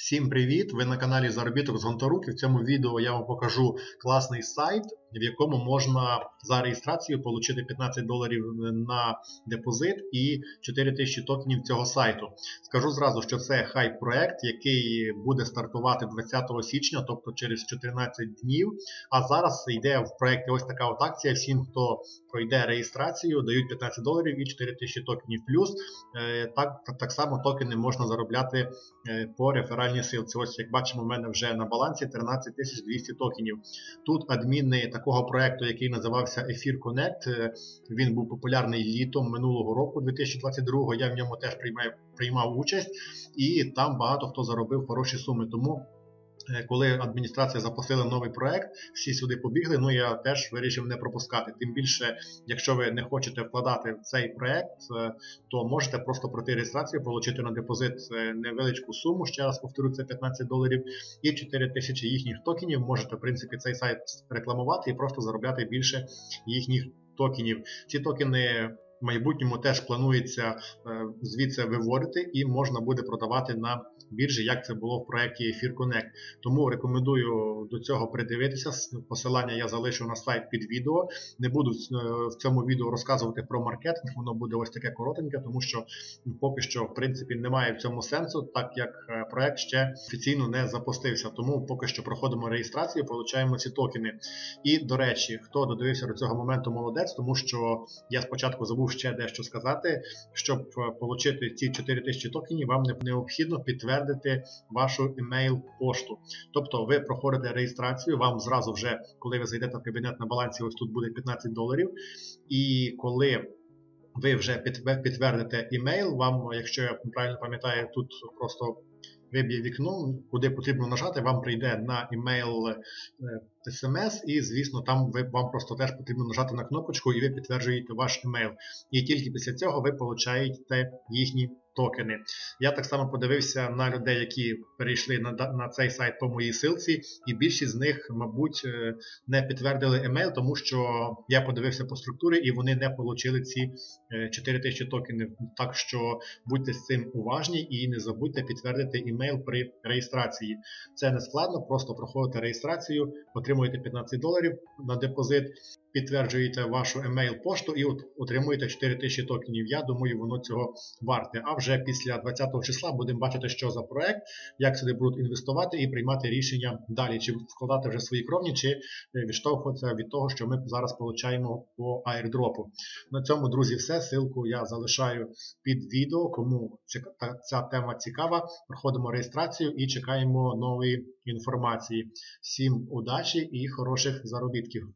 Всім привіт! Ви на каналі Заробіток з Гонторуки. В цьому відео я вам покажу класний сайт, в якому можна за реєстрацію отримати 15 доларів на депозит і 4000 токенів цього сайту. Скажу зразу, що це хайп-проект, який буде стартувати 20 січня, тобто через 14 днів. А зараз йде в проєкті ось така от акція. Всім, хто пройде реєстрацію, дають 15 доларів і 4000 токенів. Плюс е, так, так само токени можна заробляти е, по реферальній силці. Ось як бачимо, в мене вже на балансі 13 200 токенів. Тут адміни такого проекту, який називався Ефір Connect, е, він був популярний літом минулого року, 2022 Я в ньому теж приймав, приймав участь, і там багато хто заробив хороші суми. Тому коли адміністрація запустила новий проект, всі сюди побігли. Ну я теж вирішив не пропускати. Тим більше, якщо ви не хочете вкладати в цей проект, е, то можете просто пройти реєстрацію, отримати на депозит е, невеличку суму. Ще раз повторю, це 15 доларів і 4 тисячі їхніх токенів. Можете в принципі цей сайт рекламувати і просто заробляти більше їхніх токенів. Ці токени. В майбутньому теж планується звідси виводити і можна буде продавати на біржі, як це було в проєкті Ефір Connect. Тому рекомендую до цього придивитися. Посилання я залишу на сайт під відео. Не буду в цьому відео розказувати про маркетинг, воно буде ось таке коротеньке, тому що поки що, в принципі, немає в цьому сенсу, так як е, проект ще офіційно не запустився. Тому поки що проходимо реєстрацію, получаємо ці токени. І, до речі, хто додивився до цього моменту, молодець, тому що я спочатку забув ще дещо сказати, щоб е, отримати ці 4000 токенів, вам необхідно підтвердити вашу емейл-пошту. Тобто ви проходите реєстрацію, вам зразу вже, коли ви зайдете в кабінет на балансі, ось тут буде 15 доларів. І коли ви вже підтвердите емейл, вам, якщо я правильно пам'ятаю, тут просто виб'є вікно, куди потрібно нажати, вам прийде на емейл смс, і, звісно, там ви, вам просто теж потрібно нажати на кнопочку, і ви підтверджуєте ваш емейл. І тільки після цього ви получаєте їхні токени. Я так само подивився на людей, які перейшли на на цей сайт по моїй силці, і більшість з них, мабуть, е, не підтвердили емейл, тому що я подивився по структурі і вони не отримали ці 4000 е, токенів. Так що будьте з цим уважні і не забудьте підтвердити емейл при реєстрації. Це не складно, просто проходите реєстрацію, отримуєте 15 доларів на депозит підтверджуєте вашу емейл-пошту і от отримуєте 4000 токенів. Я думаю, воно цього варте. А вже після 20 числа будемо бачити, що за проект, як сюди будуть інвестувати і приймати рішення далі, чи вкладати вже свої кровні, чи е, відштовхуватися від того, що ми зараз получаємо по аірдропу. На цьому, друзі, все. Силку я залишаю під відео. Кому ця тема цікава, проходимо реєстрацію і чекаємо нової інформації. Всім удачі і хороших заробітків!